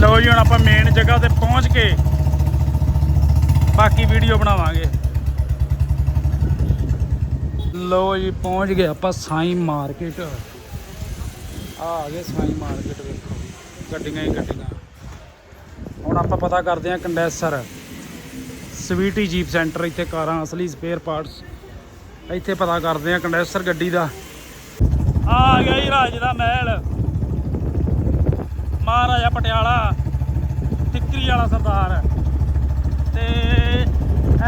ਲਓ ਜੀ, ਹੁਣ ਆਪਾਂ ਮੇਨ ਜਗ੍ਹਾ ਤੇ ਪਹੁੰਚ ਕੇ ਬਾਕੀ ਵੀਡੀਓ ਬਣਾਵਾਂਗੇ। ਲੋ ਜੀ, ਪਹੁੰਚ ਗਏ ਆਪਾਂ ਸਾਈ ਮਾਰਕੀਟ। ਆ ਆ ਗਏ ਸਾਈ ਮਾਰਕੀਟ, ਵੇਖੋ ਗੱਡੀਆਂ ਹੀ ਗੱਡੀਆਂ। ਹੁਣ ਆਪਾਂ ਪਤਾ ਕਰਦੇ ਹਾਂ ਕੰਡੈਂਸਰ। ਸਵੀਟੀ ਜੀਪ ਸੈਂਟਰ, ਇੱਥੇ ਕਾਰਾਂ ਅਸਲੀ ਸਪੇਅਰ ਪਾਰਟਸ ਇੱਥੇ ਪਤਾ ਕਰਦੇ ਹਾਂ ਕੰਡੈਂਸਰ ਗੱਡੀ ਦਾ। ਆ ਗਿਆ ਜੀ ਰਾਜ ਦਾ ਮਹਿਲ। ਮਹਾਰਾਜਾ ਪਟਿਆਲਾ, ਟਿੱਕਰੀ ਵਾਲਾ ਸਰਦਾਰ। ਤੇ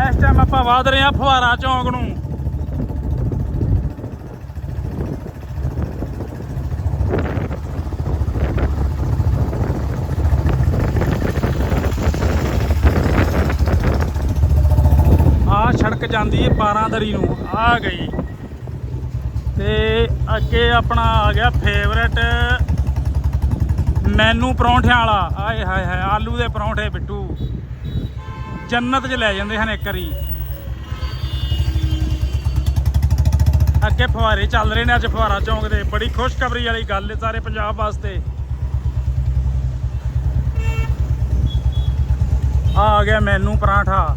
ਇਸ ਟਾਈਮ ਆਪਾਂ ਵਧ ਰਹੇ ਹਾਂ ਫੁਹਾਰਾ ਚੌਂਕ ਨੂੰ ਆ ਸੜਕ ਜਾਂਦੀ ਹੈ 12 ਦਰੀ ਨੂੰ ਆ ਗਈ। ਤੇ ਅੱਗੇ ਆਪਣਾ ਆ ਗਿਆ ਫੇਵਰੇਟ ਮੈਨੂੰ ਪਰੌਂਠਿਆਂ ਵਾਲਾ। ਆਏ ਹਾਏ ਹਾਏ, ਆਲੂ ਦੇ ਪਰੌਂਠੇ ਬਿੱਟੂ। ਜੰਨਤ 'ਚ ਲੈ ਜਾਂਦੇ ਹਨ ਇੱਕ ਵਾਰੀ। ਅੱਗੇ ਫੁਹਾਰੇ ਚੱਲ ਰਹੇ ਨੇ, ਅੱਜ ਫੁਹਾਰਾ ਚੌਂਕ ਦੇ ਬੜੀ ਖੁਸ਼ਖਬਰੀ ਵਾਲੀ ਗੱਲ ਹੈ ਸਾਰੇ ਪੰਜਾਬ ਵਾਸਤੇ। ਆ ਗਿਆ ਮੈਨੂੰ ਪਰਾਂਠਾ।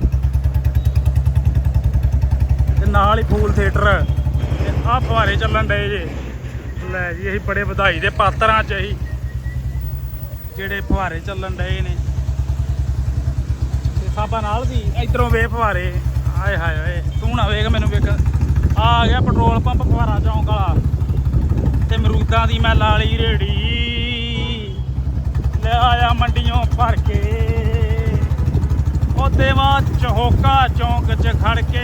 ਨਾਲ ਹੀ ਫੂਲ ਥੀਏਟਰ ਤੇ ਆਹ ਫੁਹਾਰੇ ਚੱਲਣ ਡਏ ਜੇ। ਲੈ ਜੀ ਅਸੀਂ ਬੜੇ ਵਧਾਈ ਦੇ ਪਾਤਰਾਂ ਚ ਅਸੀਂ ਜਿਹੜੇ ਫੁਹਾਰੇ ਚੱਲਣ ਡਏ ਨੇ। ਤੇ ਸਾਬਾ ਨਾਲ ਦੀ ਇਧਰੋਂ ਵੇ ਫੁਹਾਰੇ। ਆਏ ਹਾਏ ਹਾਏ, ਤੂੰ ਨਾ ਵੇਖ ਮੈਨੂੰ ਵੇਖ। ਆ ਗਿਆ ਪੈਟਰੋਲ ਪੰਪ ਫੁਹਾਰਾ ਚੌਂਕ ਵਾਲਾ। ਤੇ ਮਰੂਦਾਂ ਦੀ ਮੈਂ ਲਾਲੀ ਰੇੜੀ। ਲੈ ਆਇਆ ਮੰਡੀਆਂ ਭਰ ਕੇ। ਉਹ ਦੇਵਾ ਚਹੋਕਾ ਚੌਂਕ 'ਚ ਖੜ ਕੇ।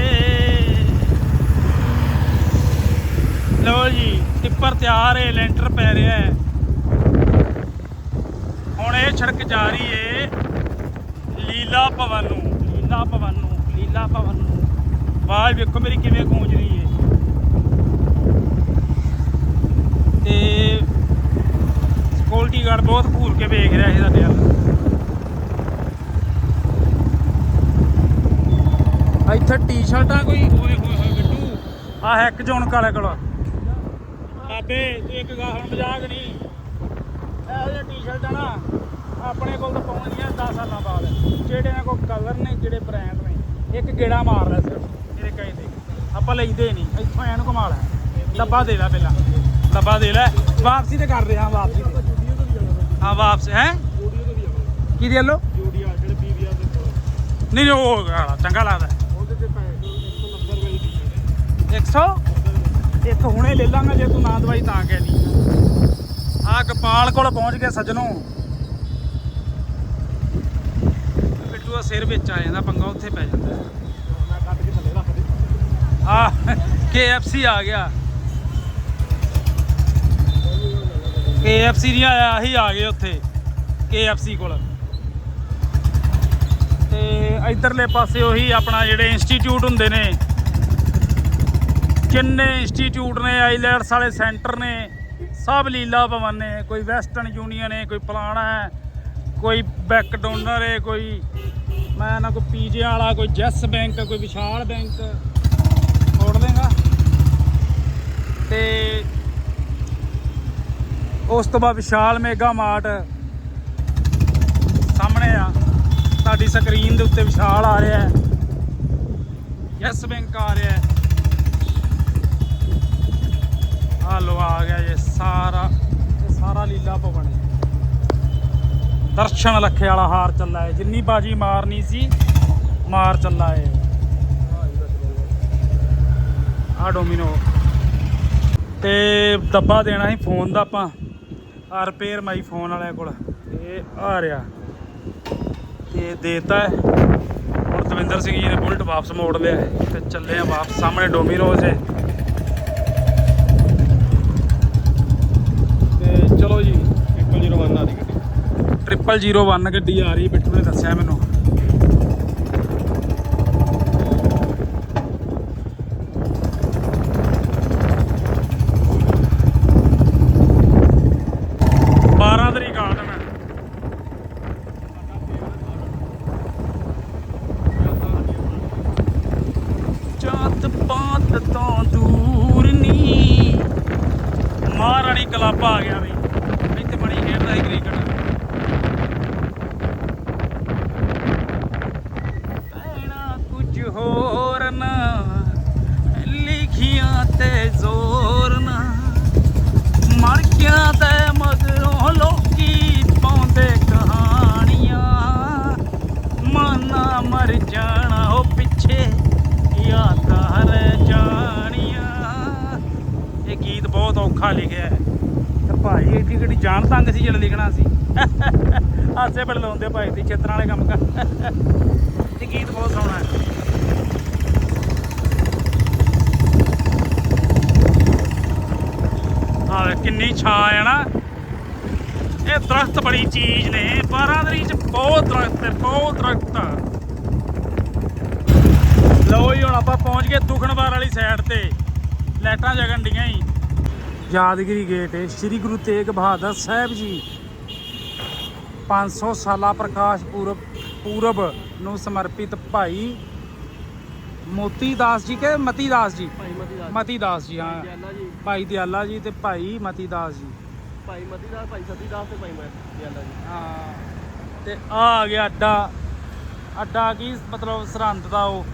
ਲੋ ਜੀ ਟਿੱਪਰ ਤਿਆਰ ਹੈ ਲੈਂਟਰ ਪੈ ਰਿਹਾ ਹੈ। ਹੁਣ ਇਹ ਸੜਕ ਜਾ ਰਹੀ ਏ ਲੀਲਾ ਭਵਨ ਨੂੰ ਲੀਲਾ ਭਵਨ ਨੂੰ ਲੀਲਾ ਭਵਨ ਨੂੰ। ਆਵਾਜ਼ ਵੇਖੋ ਮੇਰੀ ਕਿਵੇਂ ਗੂੰਜ ਰਹੀ ਏ। ਤੇ ਸਿਕਿਉਰਿਟੀ ਗਾਰਡ ਬਹੁਤ ਘੂਰ ਕੇ ਵੇਖ ਰਿਹਾ ਸੀ ਸਾਡੇ ਵੱਲ ਇੱਥੇ ਟੀ-ਸ਼ਰਟਾਂ ਕੋਈ? ਹੋਏ ਹੋਏ ਬਿੱਟੂ ਆ ਹੈਕ ਜੋਨ ਕਾਲੇ ਕੋਲ ਬਾਬੇ, ਤੂੰ ਇੱਕ ਗਾ ਹੁਣ ਮਜ਼ਾਕ ਨਹੀਂ। ਇਹੋ ਜਿਹੇ ਟੀ-ਸ਼ਰਟਾਂ ਨਾ, ਆਪਣੇ ਕੋਲ ਤਾਂ ਪਾਉਣੀਆਂ 10 ਸਾਲਾਂ ਬਾਅਦ। ਜਿਹੜੇ ਇਹਨਾਂ ਕੋਲ ਕਲਰ ਨੇ, ਜਿਹੜੇ ਬ੍ਰਾਂਡ ਨੇ, ਇੱਕ ਗੇੜਾ ਮਾਰਦਾ ਸਿਰਫ, ਮੇਰੇ ਕਹੇ ਤੇ। ਆਪਾਂ ਲੈਂਦੇ ਨਹੀਂ, ਇੱਥੋਂ ਐਨ ਘੁਮਾ ਲੈ। ਡੱਬਾ ਦੇ ਲੈ ਪਹਿਲਾਂ। ਡੱਬਾ ਦੇ ਲੈ। ਵਾਪਸੀ ਤੇ ਕਰ ਰਿਹਾ ਵਾਪਸੀ ਤੇ। ਹਾਂ, ਵਾਪਸ, ਹੈ? ਕੀ ਦੇ ਲੋ ਨਹੀਂ, ਉਹ ਚੰਗਾ ਲੱਗਦਾ। 100 ਇੱਕ ਹੁਣੇ ਲੈ ਲਾਂਗਾ ਜੇ ਤੂੰ ਨਾ ਦਵਾਈ ਤਾਂ ਕਹਿ ਦੀ। ਆ ਗੋਪਾਲ ਕੋਲ ਪਹੁੰਚ ਗਿਆ ਸੱਜਣੋ। ਬਿੱਟੂ ਦਾ ਸਿਰ ਵਿੱਚ ਆ ਜਾਂਦਾ, ਪੰਗਾ ਉੱਥੇ ਪੈ ਜਾਂਦਾ। ਆ KFC ਆ ਗਿਆ। KFC ਨਹੀਂ ਆਇਆ ਅਸੀਂ ਆ ਗਏ ਉੱਥੇ, KFC ਕੋਲ। ਤੇ ਇਧਰਲੇ ਪਾਸੇ ਉਹੀ ਆਪਣਾ ਜਿਹੜੇ ਇੰਸਟੀਚਿਊਟ ਹੁੰਦੇ ਨੇ ਕਿੰਨੇ ਇੰਸਟੀਚਿਊਟ ਨੇ, ਆਈਲੈਟਸ ਵਾਲੇ ਸੈਂਟਰ ਨੇ, ਸਭ ਲੀਲਾ ਭਵਨ ਨੇ, ਕੋਈ ਵੈਸਟਰਨ ਯੂਨੀਅਨ ਹੈ, ਕੋਈ ਪਲਾਣਾ ਹੈ, ਕੋਈ ਬੈਕ ਡੋਨਰ ਹੈ, ਕੋਈ ਮੈਂ ਨਾ ਕੋਈ ਪੀਜੇ ਵਾਲਾ, ਕੋਈ ਜੈਸ ਬੈਂਕ, ਕੋਈ ਵਿਸ਼ਾਲ ਬੈਂਕ ਛੋੜ ਦੇਗਾ। ਤੇ ਉਸ ਤੋਂ ਬਾਅਦ ਵਿਸ਼ਾਲ ਮੇਗਾ ਮਾਰਟ ਸਾਹਮਣੇ ਆ। ਤੁਹਾਡੀ ਸਕਰੀਨ ਦੇ ਉੱਤੇ ਵਿਸ਼ਾਲ ਆ ਰਿਹਾ ਹੈ। ਯੈਸ ਬੈਂਕ ਆ ਰਿਹਾ ਹੈ। ਆ ਲੋ ਆ ਗਿਆ ਜੇ ਸਾਰਾ ਸਾਰਾ ਲੀਲਾ ਭਵਨ। ਦਰਸ਼ਨ ਲੱਖੇ ਵਾਲਾ ਹਾਰ ਚੱਲਾ ਹੈ ਜਿੰਨੀ ਬਾਜੀ ਮਾਰਨੀ ਸੀ, ਮਾਰ ਚੱਲਾ ਹੈ ਆ ਡੋਮਿਨੋ। ਤੇ ਦੱਬਾ ਦੇਣਾ ਸੀ ਫੋਨ ਦਾ ਆਪਾਂ, ਆ ਰਿਪੇਅਰ ਮਾਈ ਫੋਨ ਵਾਲਿਆਂ ਕੋਲ। ਇਹ ਆ ਰਿਹਾ। ਤੇ ਦੇਤਾ ਹੈ ਹੁਣ ਦਵਿੰਦਰ ਸਿੰਘ ਜੀ ਨੇ ਬੁਲਟ ਵਾਪਸ ਮੋੜ ਲਿਆ ਹੈ ਤੇ ਚੱਲੇ ਆ ਵਾਪਸ, ਸਾਹਮਣੇ ਡੋਮਿਨੋਜ਼ ਹੈ ਤੇ ਚਲੋ ਜੀ 001 ਆ ਦੀ ਗੱਡੀ 0001 ਗੱਡੀ ਆ ਰਹੀ ਬਿੱਟੂ ਨੇ ਦੱਸਿਆ ਮੈਨੂੰ ਬਾਰਾਂ ਤਰੀਕ ਆਟਮ ਹੈ ਜਾਤ ਪਾਤ ਤੋਂ ਦੂਰ ਨੀ ਮਹਾਰਾਣੀ ਕਲੱਬ ਆ ਗਿਆ ਬਈ ਇੱਥੇ ਬੜੀ ਖੇਡਦਾ ਸੀ ਕ੍ਰਿਕਟ ਕਹਿਣਾ ਕੁਝ ਹੋਰ ਨਾ ਲਿਖੀਆਂ ਤੇ ਜ਼ੋਰ ਨਾ ਮਰ ਗਿਆ ਤੇ ਮਗਰੋਂ ਲੋਕੀ ਪਾਉਂਦੇ ਕਹਾਣੀਆਂ ਔਖਾ ਲਿਖਿਆ ਹੈ। ਤੇ ਭਾਈ ਏਡੀ ਗੱਡੀ ਜਾਨ ਤੰਗ ਸੀ ਜਿਹੜਾ ਲਿਖਣਾ ਸੀ। ਹਾਸੇ ਬੜ ਲਾਉਂਦੇ ਭਾਈ ਦੀ ਚਿੱਤਰਾਂ ਵਾਲੇ ਕੰਮ ਕਰ। ਤੇ ਗੀਤ ਬਹੁਤ ਸੋਹਣਾ ਹੈ। ਆ ਕਿੰਨੀ ਛਾਂ ਹੈ ਨਾ। ਇਹ ਦਰਖਤ ਬੜੀ ਚੀਜ਼ ਨੇ ਬਾਰਾਦਰੀ ਚ ਬਹੁਤ ਦਰਖਤ ਹੈ ਬਹੁਤ ਦਰਖਤ ਲਓ ਜੀ ਹੁਣ ਆਪਾਂ ਪਹੁੰਚ ਗਏ ਦੁਖਣਵਾਰ ਵਾਲੀ ਸਾਈਡ ਤੇ। ਲਾਈਟਾਂ ਜਗਣ ਡੀਆਂ ਹੀ ਯਾਦਗਿਰੀ ਗੇਟ ਹੈ। ਸ੍ਰੀ ਗੁਰੂ ਤੇਗ ਬਹਾਦਰ ਸਾਹਿਬ ਜੀ 500 ਸਾਲਾ ਪ੍ਰਕਾਸ਼ ਪੂਰਬ ਪੂਰਬ ਨੂੰ ਸਮਰਪਿਤ ਭਾਈ ਮੋਤੀ ਦਾਸ ਜੀ ਕੇ ਮਤੀ ਦਾਸ ਜੀ? ਮਤੀ ਦਾਸ ਜੀ। ਹਾਂ। ਭਾਈ ਦਿਆਲਾ ਜੀ। ਤੇ ਭਾਈ ਮਤੀ ਦਾਸ ਜੀ। ਭਾਈ ਮਤੀ ਦਾਸ ਭਾਈ ਸਤੀ ਦਾਸ ਤੇ ਭਾਈ ਦਿਆਲਾ ਜੀ। ਹਾਂ। ਤੇ ਆ ਆ ਗਿਆ ਅੱਡਾ। ਅੱਡਾ ਕੀ ਮਤਲਬ ਸਰਹੰਦ ਦਾ ਉਹ।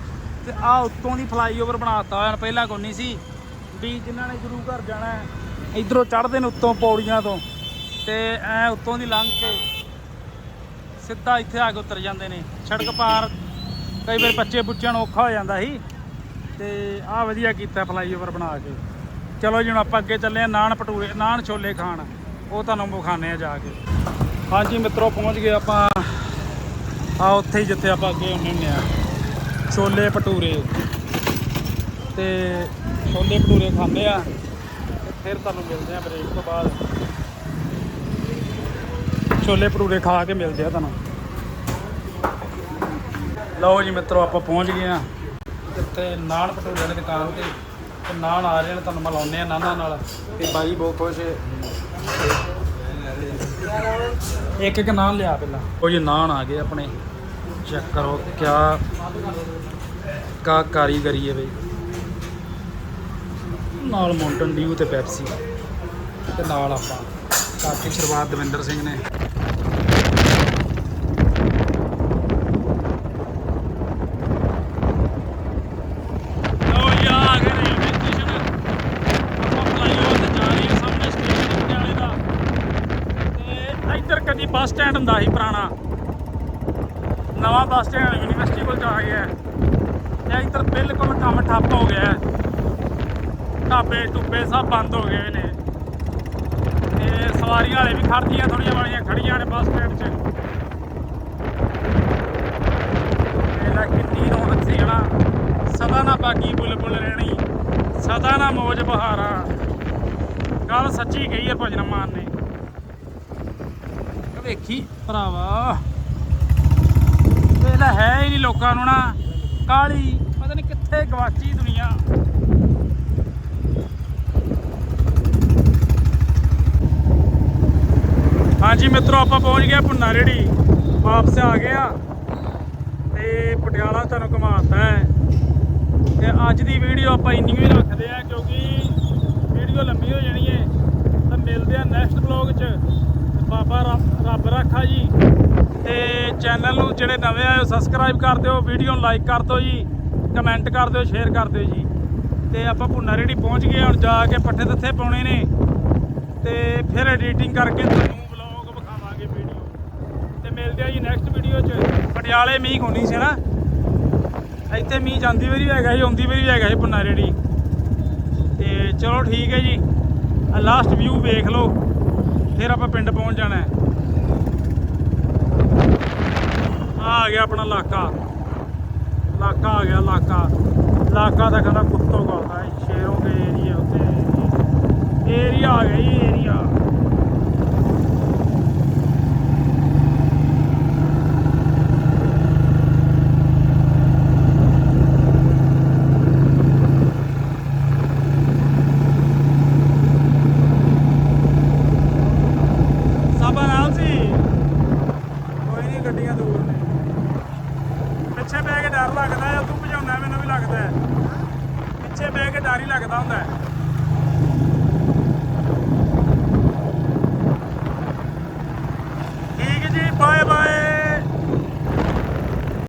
ਤੇ ਆ ਉੱਤੋਂ ਦੀ ਫਲਾਈਓਵਰ ਬਣਾਤਾ ਹੋਇਆ। ਪਹਿਲਾਂ ਕੋਈ ਨਹੀਂ ਸੀ। ਵੀ ਜਿਨ੍ਹਾਂ ਨੇ ਗੁਰੂ ਘਰ ਜਾਣਾ ਹੈ, ਇਧਰੋਂ ਚੜ੍ਹਦੇ ਨੇ ਉੱਤੋਂ ਪੌੜੀਆਂ ਤੋਂ ਤੇ ਐ ਉੱਤੋਂ ਦੀ ਲੰਘ ਕੇ ਸਿੱਧਾ ਇੱਥੇ ਆ ਕੇ ਉਤਰ ਜਾਂਦੇ ਨੇ। ਸੜਕ ਪਾਰ ਕਈ ਵਾਰ ਬੱਚੇ ਬੁੱਚਿਆਂ ਨੂੰ ਔਖਾ ਹੋ ਜਾਂਦਾ ਸੀ ਤੇ ਆ ਵਧੀਆ ਕੀਤਾ ਫਲਾਈਓਵਰ ਬਣਾ ਕੇ। ਚਲੋ ਜੀ, ਹੁਣ ਆਪਾਂ ਅੱਗੇ ਚੱਲੇ ਆ ਨਾਨ ਪਟੂਰੇ ਨਾਨ ਛੋਲੇ ਖਾਣ। ਉਹ ਤੁਹਾਨੂੰ ਵਿਖਾਣੇ ਆ ਜਾ ਕੇ। ਹਾਂਜੀ ਮਿੱਤਰੋ, ਪਹੁੰਚ ਗਏ ਆਪਾਂ। ਆ ਉੱਥੇ ਹੀ ਜਿੱਥੇ ਆਪਾਂ ਅੱਗੇ ਹੁੰਦੇ ਹੁੰਦੇ ਆ। ਛੋਲੇ ਭਟੂਰੇ। ਤੇ ਛੋਲੇ ਭਟੂਰੇ ਖਾਂਦੇ ਆ। ਫਿਰ ਤੁਹਾਨੂੰ ਮਿਲਦੇ ਆ ਬ੍ਰੇਕ ਤੋਂ ਬਾਅਦ। ਛੋਲੇ ਭਟੂਰੇ ਖਾ ਕੇ ਮਿਲਦੇ ਆ ਤੁਹਾਨੂੰ। ਲਓ ਜੀ ਮਿੱਤਰੋ, ਆਪਾਂ ਪਹੁੰਚ ਗਏ ਆ। ਜਿੱਥੇ ਨਾਨ ਭਟੂਰੇ ਦੀ ਦੁਕਾਨ ਤੇ। ਤੇ ਨਾਨ ਆ ਰਹੇ ਨੇ, ਤੁਹਾਨੂੰ ਮਿਲਾਉਂਦੇ ਆ ਨਾਨਾਂ ਨਾਲ। ਤੇ ਬਾਈ ਬਹੁਤ ਖੁਸ਼ ਹੈ। ਇੱਕ ਇੱਕ ਨਾਨ ਲਿਆ ਪਹਿਲਾਂ। ਉਹ ਜੀ ਨਾਨ ਆ ਗਏ ਆਪਣੇ। ਚੈੱਕ ਕਰੋ ਕਿਆ ਕਾ ਕਾਰੀਗਰੀ ਹੈ ਬਈ। ਨਾਲ ਮੌਂਟਨ ਡਿਊ ਤੇ ਪੈਪਸੀ ਤੇ ਨਾਲ ਆਪਾਂ ਕਾਫੀ ਸ਼ੁਰੂਆਤ ਦਵਿੰਦਰ ਸਿੰਘ ਨੇ। ਇੱਧਰ ਕਦੀ ਬੱਸ ਸਟੈਂਡ ਹੁੰਦਾ ਸੀ ਪੁਰਾਣਾ। ਨਵਾਂ ਬੱਸ ਸਟੈਂਡ ਯੂਨੀਵਰਸਿਟੀ ਕੋਲ ਜਾ ਗਿਆ ਤੇ ਇੱਧਰ ਬਿਲਕੁਲ ਕੰਮ ਠੱਪ ਹੋ ਗਿਆ ਹੈ। ਢਾਬੇ ਟੁੱਬੇ ਸਭ ਬੰਦ ਹੋ ਗਏ ਨੇ। ਤੇ ਸਵਾਰੀਆਂ ਵਾਲੇ ਵੀ ਖੜਦੀਆਂ ਥੋੜੀਆਂ ਵਾਲੀਆਂ ਖੜੀਆਂ ਨੇ ਬੱਸ ਸਟੈਂਡ 'ਚ ਇਹਦਾ ਕਿੰਨੀ ਰੌਣਕ ਸੀ ਹਨਾ। ਸਦਾ ਨਾ ਬਾਗੀ ਬੁਲਬੁਲ ਰਹਿਣੀ, ਸਦਾ ਨਾ ਮੌਜ ਬਹਾਰਾਂ। ਗੱਲ ਸੱਚੀ ਕਹੀ ਹੈ ਭਜਨ ਮਾਨ ਨੇ। ਵੇਖੀ ਭਰਾਵਾ। ਵੇਲਾ ਹੈ ਹੀ ਨਹੀਂ ਲੋਕਾਂ ਨੂੰ ਨਾ। ਕਾਲੀ, ਪਤਾ ਨਹੀਂ ਕਿੱਥੇ ਗਵਾਚੀ ਦੁਨੀਆ। ਹਾਂਜੀ ਮਿੱਤਰੋ, ਆਪਾਂ ਪਹੁੰਚ ਗਏ ਭੁੰਨਾ ਰੇੜੀ ਵਾਪਸ ਆ ਗਏ ਆ। ਤੇ ਪਟਿਆਲਾ ਤੁਹਾਨੂੰ ਘੁਮਾਤਾ ਹੈ। ਤੇ ਅੱਜ ਦੀ ਵੀਡੀਓ ਆਪਾਂ ਇੰਨੀ ਹੀ ਰੱਖਦੇ ਆ, ਕਿਉਂਕਿ ਵੀਡੀਓ ਲੰਮੀ ਹੋ ਜਾਣੀ ਹੈ ਤਾਂ ਮਿਲਦੇ ਆ ਨੈਕਸਟ ਵਲੌਗ 'ਚ। ਬਾਬਾ ਰੱਬ ਰੱਬ ਰੱਖਾ ਜੀ। ਤੇ ਚੈਨਲ ਨੂੰ ਜਿਹੜੇ ਨਵੇਂ ਆਏ ਸਬਸਕ੍ਰਾਈਬ ਕਰ ਦਿਓ, ਵੀਡੀਓ ਨੂੰ ਲਾਈਕ ਕਰ ਦਿਓ ਜੀ। ਕਮੈਂਟ ਕਰ ਦਿਓ ਸ਼ੇਅਰ ਕਰ ਦਿਓ ਜੀ। ਤੇ ਆਪਾਂ ਭੁੰਨਾ ਰੇੜੀ ਪਹੁੰਚ ਗਏ ਹੁਣ ਜਾ ਕੇ ਪੱਠੇ ਦੱਥੇ ਪਾਉਣੇ ਨੇ। ਤੇ ਫਿਰ ਐਡੀਟਿੰਗ ਕਰਕੇ ਤੁਹਾਨੂੰ ਵਲੌਗ ਵਿਖਾਵਾਂਗੇ ਵੀਡੀਓ ਤੇ ਮਿਲਦੇ ਆ ਜੀ ਨੈਕਸਟ ਵੀਡੀਓ 'ਚ। ਪਟਿਆਲੇ ਮੀਂਹ ਹੋਣੀ ਸੀ ਨਾ। ਇੱਥੇ ਮੀਂਹ ਜਾਂਦੀ ਵਾਰੀ ਹੈਗਾ ਸੀ, ਆਉਂਦੀ ਵਾਰੀ ਹੈਗਾ ਸੀ ਪੁੰਨਾ ਰੇੜੀ ਤੇ ਚਲੋ ਠੀਕ ਹੈ ਜੀ। ਆ ਲਾਸਟ ਵਿਊ ਵੇਖ ਲਓ। ਫਿਰ ਆਪਾਂ ਪਿੰਡ ਪਹੁੰਚ ਜਾਣਾ ਹੈ। ਆ ਗਿਆ ਆਪਣਾ ਇਲਾਕਾ। ਇਲਾਕਾ ਆ ਗਿਆ ਇਲਾਕਾ। ਇਲਾਕਾ ਤਾਂ ਕਹਿੰਦਾ ਕੁੱਤੋਂ ਗਾਉਂਦਾ ਹੈ ਸ਼ੇਰੋਂ ਦੇ ਏਰੀਆ ਉੱਤੇ। ਏਰੀਆ ਆ ਗਿਆ ਜੀ ਏਰੀਆ